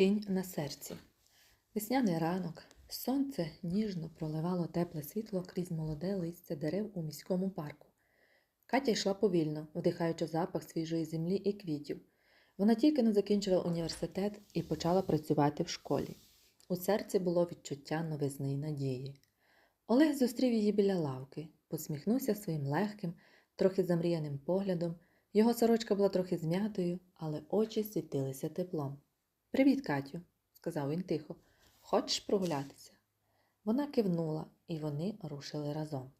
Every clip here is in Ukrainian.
Тінь на серці. Весняний ранок. Сонце ніжно проливало тепле світло крізь молоде листя дерев у міському парку. Катя йшла повільно, вдихаючи запах свіжої землі і квітів. Вона тільки не закінчила університет і почала працювати в школі. У серці було відчуття новизни й надії. Олег зустрів її біля лавки, посміхнувся своїм легким, трохи замріяним поглядом. Його сорочка була трохи зм'ятою, але очі світилися теплом. Привіт, Катю, сказав він тихо. Хочеш прогулятися? Вона кивнула, і вони рушили разом.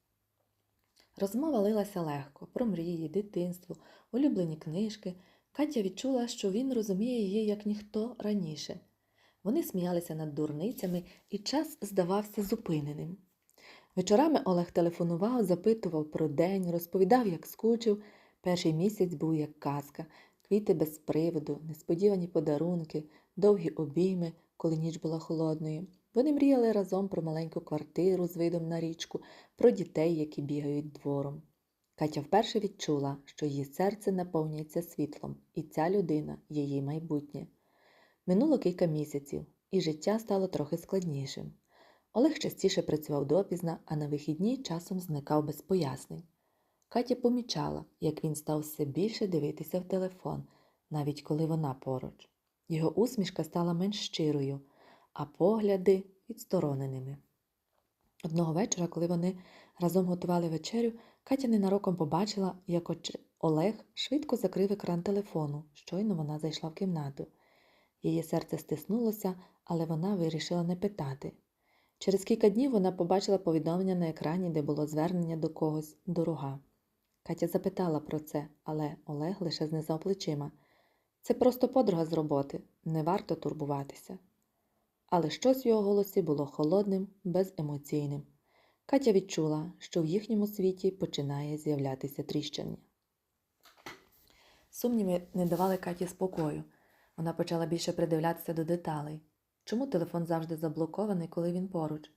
Розмова лилася легко про мрії, дитинство, улюблені книжки. Катя відчула, що він розуміє її як ніхто раніше. Вони сміялися над дурницями, і час здавався зупиненим. Вечорами Олег телефонував, запитував про день, розповідав, як скучив. Перший місяць був як казка, квіти без приводу, несподівані подарунки, довгі обійми, коли ніч була холодною. Вони мріяли разом про маленьку квартиру з видом на річку, про дітей, які бігають двором. Катя вперше відчула, що її серце наповнюється світлом, і ця людина її майбутнє. Минуло кілька місяців, і життя стало трохи складнішим. Олег частіше працював допізна, а на вихідні часом зникав без пояснень. Катя помічала, як він став все більше дивитися в телефон, навіть коли вона поруч. Його усмішка стала менш щирою, а погляди відстороненими. Одного вечора, коли вони разом готували вечерю, Катя ненароком побачила, як Олег швидко закрив екран телефону, щойно вона зайшла в кімнату. Її серце стиснулося, але вона вирішила не питати. Через кілька днів вона побачила повідомлення на екрані, де було звернення до когось дорога. Катя запитала про це, але Олег лише знизав плечима. Це просто подруга з роботи, не варто турбуватися. Але щось в його голосі було холодним, беземоційним. Катя відчула, що в їхньому світі починає з'являтися тріщання. Сумніви не давали Каті спокою. Вона почала більше придивлятися до деталей. Чому телефон завжди заблокований, коли він поруч?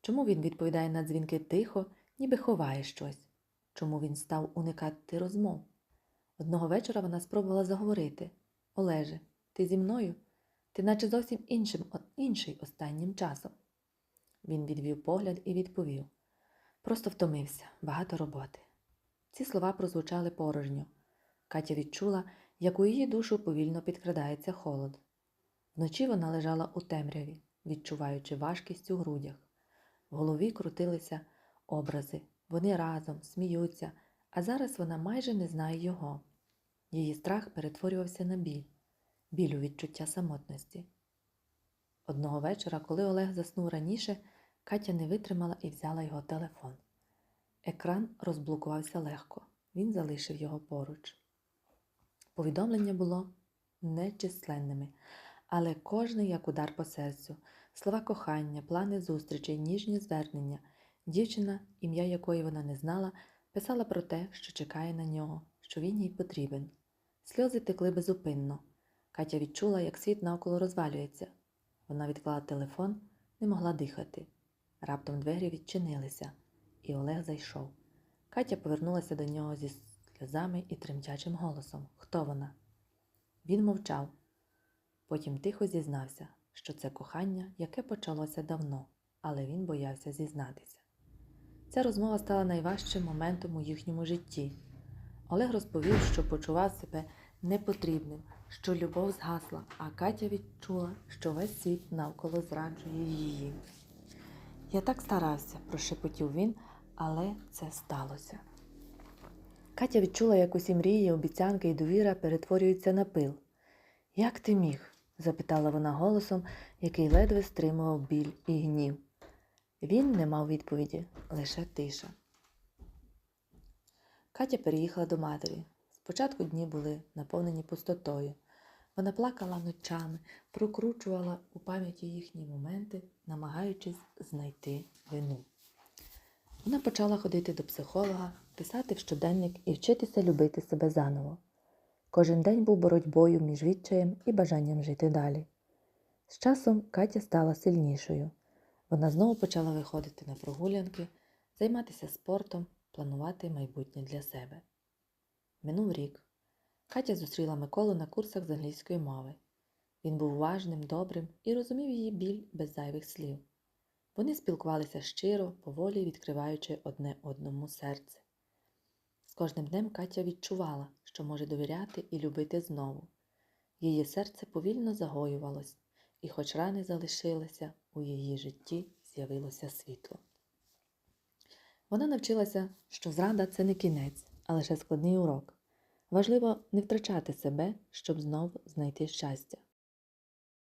Чому він відповідає на дзвінки тихо, ніби ховає щось? Чому він став уникати розмов? Одного вечора вона спробувала заговорити Олеже, ти зі мною? Ти наче зовсім іншим, інший останнім часом. Він відвів погляд і відповів Просто втомився, багато роботи. Ці слова прозвучали порожньо. Катя відчула, як у її душу повільно підкрадається холод. Вночі вона лежала у темряві, відчуваючи важкість у грудях. В голові крутилися образи, вони разом сміються, а зараз вона майже не знає його. Її страх перетворювався на біль, біль у відчуття самотності. Одного вечора, коли Олег заснув раніше, Катя не витримала і взяла його телефон. Екран розблокувався легко, він залишив його поруч. Повідомлення було нечисленними, але кожне як удар по серцю, слова кохання, плани зустрічей, ніжні звернення. Дівчина, ім'я якої вона не знала, писала про те, що чекає на нього, що він їй потрібен. Сльози текли безупинно. Катя відчула, як світ навколо розвалюється. Вона відклала телефон, не могла дихати. Раптом двері відчинилися, і Олег зайшов. Катя повернулася до нього зі сльозами і тремтячим голосом. Хто вона? Він мовчав. Потім тихо зізнався, що це кохання, яке почалося давно, але він боявся зізнатися. Ця розмова стала найважчим моментом у їхньому житті. Олег розповів, що почував себе непотрібним, що любов згасла, а Катя відчула, що весь світ навколо зраджує її. Я так старався, прошепотів він, але це сталося. Катя відчула, як усі мрії, обіцянки і довіра перетворюються на пил. Як ти міг? запитала вона голосом, який ледве стримував біль і гнів. Він не мав відповіді, лише тиша. Катя переїхала до матері. Спочатку дні були наповнені пустотою. Вона плакала ночами, прокручувала у пам'яті їхні моменти, намагаючись знайти вину. Вона почала ходити до психолога, писати в щоденник і вчитися любити себе заново. Кожен день був боротьбою між відчаєм і бажанням жити далі. З часом Катя стала сильнішою. Вона знову почала виходити на прогулянки, займатися спортом, планувати майбутнє для себе. Минув рік. Катя зустріла Миколу на курсах з англійської мови. Він був важним, добрим і розумів її біль без зайвих слів. Вони спілкувалися щиро, поволі відкриваючи одне одному серце. З кожним днем Катя відчувала, що може довіряти і любити знову. Її серце повільно загоювалось, і, хоч рани залишилися, у її житті з'явилося світло. Вона навчилася, що зрада це не кінець, а лише складний урок. Важливо не втрачати себе, щоб знов знайти щастя.